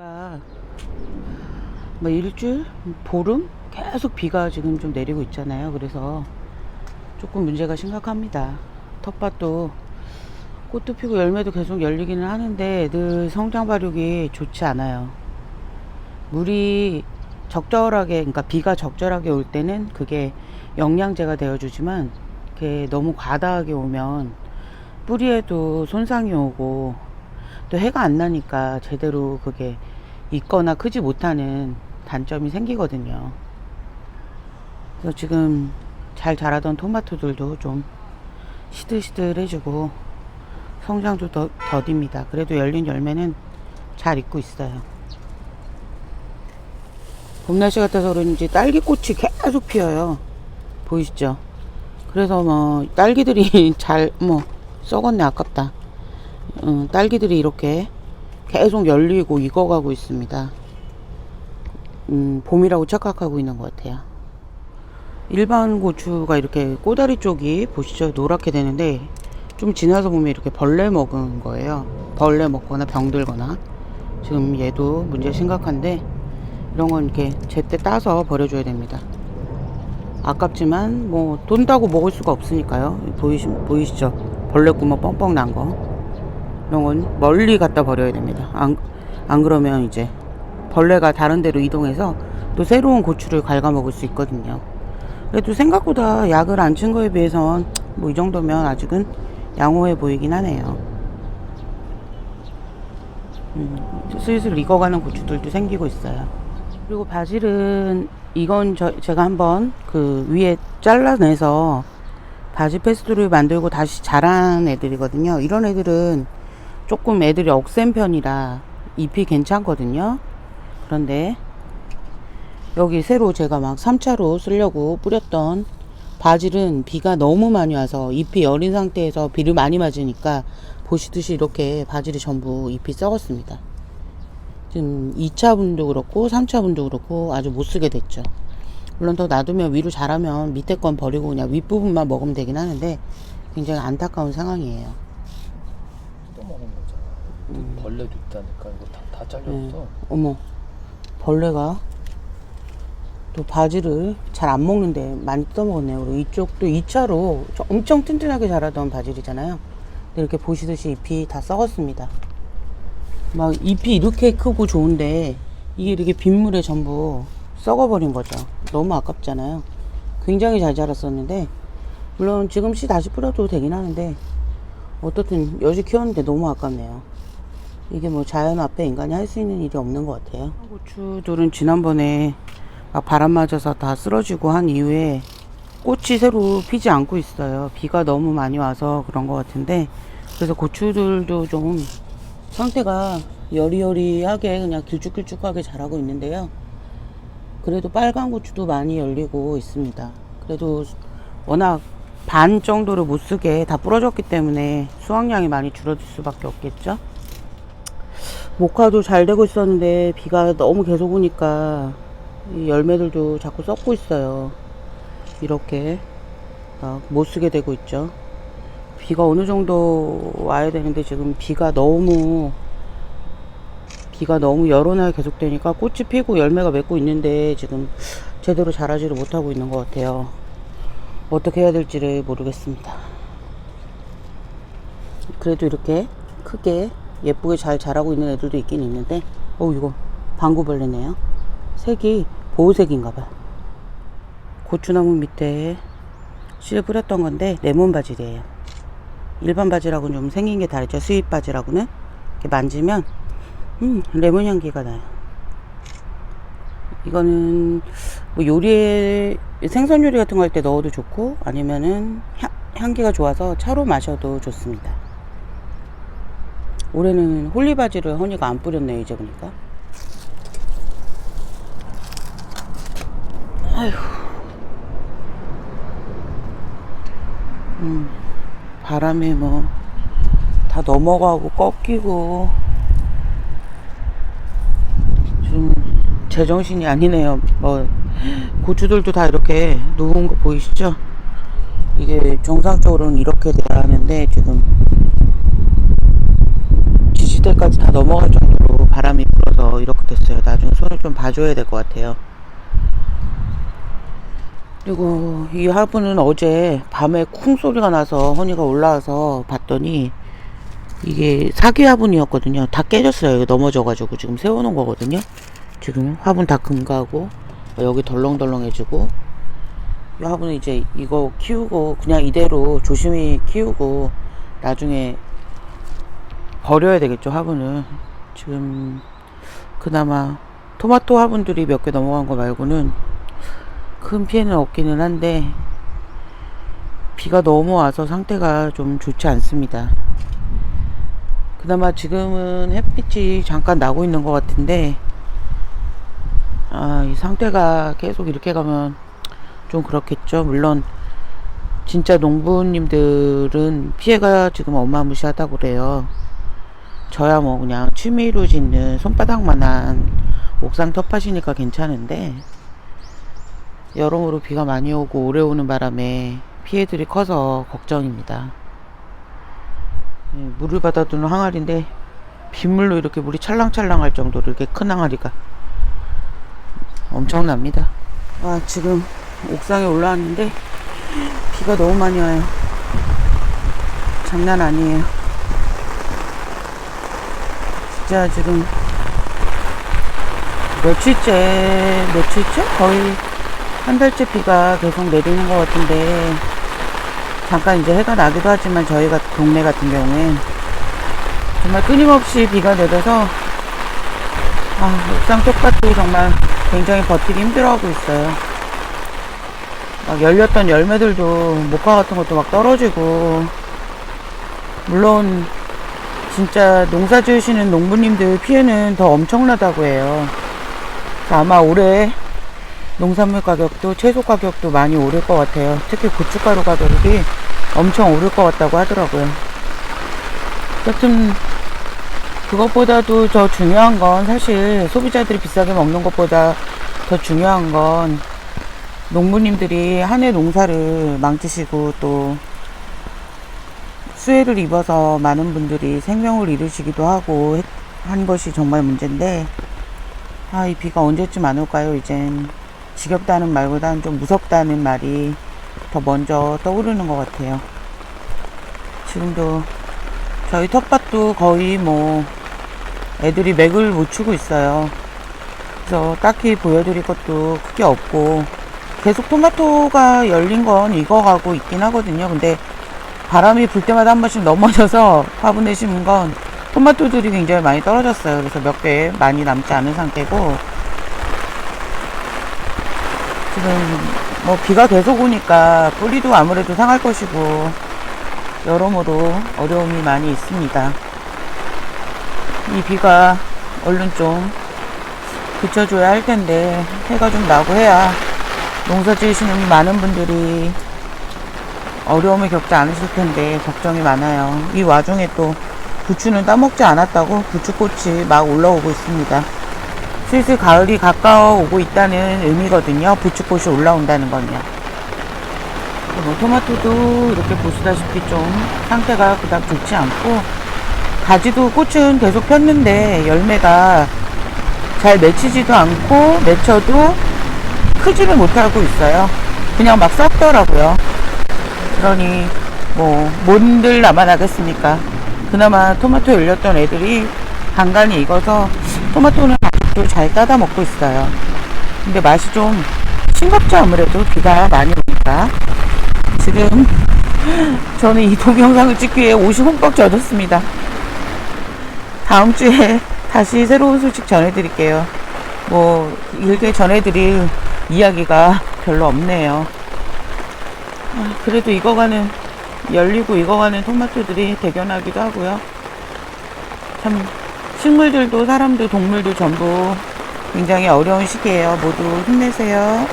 비가 뭐 일주일, 보름 계속 비가 지금 좀 내리고 있잖아요. 그래서 조금 문제가 심각합니다. 텃밭도 꽃도 피고 열매도 계속 열리기는 하는데 늘 성장 발육이 좋지 않아요. 물이 적절하게, 그러니까 비가 적절하게 올 때는 그게 영양제가 되어주지만 그게 너무 과다하게 오면 뿌리에도 손상이 오고 또 해가 안 나니까 제대로 그게 있거나 크지 못하는 단점이 생기거든요. 그래서 지금 잘 자라던 토마토들도 좀 시들시들해지고 성장도 더, 더딥니다. 그래도 열린 열매는 잘 익고 있어요. 봄 날씨 같아서 그런지 딸기꽃이 계속 피어요. 보이시죠? 그래서 뭐 딸기들이 잘 뭐 썩었네 아깝다. 음, 딸기들이 이렇게 계속 열리고 익어가고 있습니다. 음, 봄이라고 착각하고 있는 것 같아요. 일반 고추가 이렇게 꼬다리 쪽이 보시죠 노랗게 되는데 좀 지나서 보면 이렇게 벌레 먹은 거예요. 벌레 먹거나 병들거나 지금 얘도 문제 심각한데 이런 건 이렇게 제때 따서 버려줘야 됩니다. 아깝지만 뭐 돈 따고 먹을 수가 없으니까요. 보이시, 보이시죠? 벌레 구멍 뻥뻥 난 거. 이런 건 멀리 갖다 버려야 됩니다. 안, 안 그러면 이제 벌레가 다른 데로 이동해서 또 새로운 고추를 갉아먹을 수 있거든요. 그래도 생각보다 약을 안 친 거에 비해선 뭐 이 정도면 아직은 양호해 보이긴 하네요. 음, 슬슬 익어가는 고추들도 생기고 있어요. 그리고 바질은 이건 저, 제가 한번 그 위에 잘라내서 바질 페스토를 만들고 다시 자란 애들이거든요. 이런 애들은 조금 애들이 억센 편이라 잎이 괜찮거든요. 그런데 여기 새로 제가 막 3차로 쓰려고 뿌렸던 바질은 비가 너무 많이 와서 잎이 여린 상태에서 비를 많이 맞으니까 보시듯이 이렇게 바질이 전부 잎이 썩었습니다. 지금 2차 분도 그렇고 3차 분도 그렇고 아주 못 쓰게 됐죠. 물론 더 놔두면 위로 자라면 밑에 건 버리고 그냥 윗부분만 먹으면 되긴 하는데 굉장히 안타까운 상황이에요. 거잖아. 벌레도 있다니까 이거 다, 다 잘렸어. 네. 어머 벌레가 또 바지를 잘 안 먹는데 많이 떠먹었네요. 이쪽도 2차로 엄청 튼튼하게 자라던 바질이잖아요. 이렇게 보시듯이 잎이 다 썩었습니다. 막 잎이 이렇게 크고 좋은데 이게 이렇게 빗물에 전부 썩어버린 거죠. 너무 아깝잖아요. 굉장히 잘 자랐었는데 물론 지금 씨 다시 뿌려도 되긴 하는데 어떻든 여지 키웠는데 너무 아깝네요. 이게 뭐 자연 앞에 인간이 할 수 있는 일이 없는 것 같아요. 고추들은 지난번에 막 바람 맞아서 다 쓰러지고 한 이후에 꽃이 새로 피지 않고 있어요. 비가 너무 많이 와서 그런 것 같은데 그래서 고추들도 좀 상태가 여리여리하게 그냥 길쭉길쭉하게 자라고 있는데요. 그래도 빨간 고추도 많이 열리고 있습니다. 그래도 워낙 반 정도를 못 쓰게 다 부러졌기 때문에 수확량이 많이 줄어들 수밖에 없겠죠. 목화도 잘 되고 있었는데 비가 너무 계속 오니까 이 열매들도 자꾸 썩고 있어요. 이렇게 막못 쓰게 되고 있죠. 비가 어느 정도 와야 되는데 지금 비가 너무 비가 너무 여러 날 계속되니까 꽃이 피고 열매가 맺고 있는데 지금 제대로 자라지를 못하고 있는 것 같아요. 어떻게 해야 될지를 모르겠습니다. 그래도 이렇게 크게 예쁘게 잘 자라고 있는 애들도 있긴 있는데. 어 이거 방구벌레네요. 색이 보호색인가봐. 고추나무 밑에 씨를 뿌렸던 건데 레몬 바질이에요. 일반 바질하고는 좀 생긴 게 다르죠. 수입 바질하고는. 이렇게 만지면 음 레몬 향기가 나요. 이거는 뭐 요리에 생선 요리 같은 거 할 때 넣어도 좋고 아니면은 향, 향기가 좋아서 차로 마셔도 좋습니다 올해는 홀리바지를 허니가 안 뿌렸네요 이제 보니까. 아휴. 음 바람에 뭐 다 넘어가고 꺾이고. 좀 제정신이 아니네요. 뭐 고추들도 다 이렇게 누운 거 보이시죠? 이게 정상적으로는 이렇게 돼야 하는데 지금 지지대까지 다 넘어갈 정도로 바람이 불어서 이렇게 됐어요. 나중에 손을 좀 봐줘야 될 것 같아요. 그리고 이 화분은 어제 밤에 쿵 소리가 나서 허니가 올라와서 봤더니 이게 사기 화분이었거든요. 다 깨졌어요. 이거 넘어져가지고 지금 세워놓은 거거든요. 지금 화분 다 금가고 여기 덜렁덜렁해지고 이 화분은 이제 이거 키우고 그냥 이대로 조심히 키우고 나중에 버려야 되겠죠 화분을 지금 그나마 토마토 화분들이 몇 개 넘어간 거 말고는 큰 피해는 없기는 한데 비가 너무 와서 상태가 좀 좋지 않습니다. 그나마 지금은 햇빛이 잠깐 나고 있는 것 같은데 아, 이 상태가 계속 이렇게 가면 좀 그렇겠죠. 물론 진짜 농부님들은 피해가 지금 어마무시하다고 그래요. 저야 뭐 그냥 취미로 짓는 손바닥만한 옥상 텃밭이니까 괜찮은데 여러모로 비가 많이 오고 오래 오는 바람에 피해들이 커서 걱정입니다. 예, 물을 받아두는 항아리인데 빗물로 이렇게 물이 찰랑찰랑할 정도로 이렇게 큰 항아리가 엄청납니다. 와 지금 옥상에 올라왔는데 비가 너무 많이 와요. 장난 아니에요. 진짜 지금 며칠째 며칠째 거의 한 달째 비가 계속 내리는 것 같은데 잠깐 이제 해가 나기도 하지만 저희 같은 동네 같은 경우엔 정말 끊임없이 비가 내려서 아, 옥상 텃밭도 정말 굉장히 버티기 힘들어하고 있어요. 막 열렸던 열매들도 모카 같은 것도 막 떨어지고 물론 진짜 농사 지으시는 농부님들 피해는 더 엄청나다고 해요. 아마 올해 농산물 가격도 채소 가격도 많이 오를 것 같아요. 특히 고춧가루 가격이 엄청 오를 것 같다고 하더라고요. 여튼 그것보다도 더 중요한 건 사실 소비자들이 비싸게 먹는 것보다 더 중요한 건 농부님들이 한 해 농사를 망치시고 또 수해를 입어서 많은 분들이 생명을 잃으시기도 하고 했- 한 것이 정말 문제인데 아 이 비가 언제쯤 안 올까요? 이젠 지겹다는 말보다는 좀 무섭다는 말이 더 먼저 떠오르는 것 같아요. 지금도 저희 텃밭도 거의 뭐 애들이 맥을 못 추고 있어요. 그래서 딱히 보여드릴 것도 크게 없고 계속 토마토가 열린 건 익어가고 있긴 하거든요. 근데 바람이 불 때마다 한 번씩 넘어져서 화분에 심은 건 토마토들이 굉장히 많이 떨어졌어요. 그래서 몇 개 많이 남지 않은 상태고 지금 뭐 비가 계속 오니까 뿌리도 아무래도 상할 것이고 여러모로 어려움이 많이 있습니다. 이 비가 얼른 좀 그쳐줘야 할 텐데 해가 좀 나고 해야 농사 지으시는 많은 분들이 어려움을 겪지 않으실 텐데 걱정이 많아요. 이 와중에 또 부추는 따먹지 않았다고 부추꽃이 막 올라오고 있습니다. 슬슬 가을이 가까워 오고 있다는 의미거든요. 부추꽃이 올라온다는 건요. 뭐 토마토도 이렇게 보시다시피 좀 상태가 그닥 좋지 않고 가지도 꽃은 계속 폈는데 열매가 잘 맺히지도 않고 맺혀도 크지를 못하고 있어요. 그냥 막 썩더라고요. 그러니 뭐 뭔들 남아나겠습니까? 그나마 토마토 열렸던 애들이 간간히 익어서 토마토는 아직도 잘 따다 먹고 있어요. 근데 맛이 좀 싱겁죠 아무래도? 비가 많이 오니까. 지금 저는 이 동영상을 찍기 위해 옷이 흠뻑 젖었습니다. 다음 주에 다시 새로운 소식 전해드릴게요. 뭐 일개 전해드릴 이야기가 별로 없네요 아, 그래도 익어가는 열리고 익어가는 토마토들이 대견하기도 하고요. 참 식물들도 사람도 동물도 전부 굉장히 어려운 시기예요. 모두 힘내세요.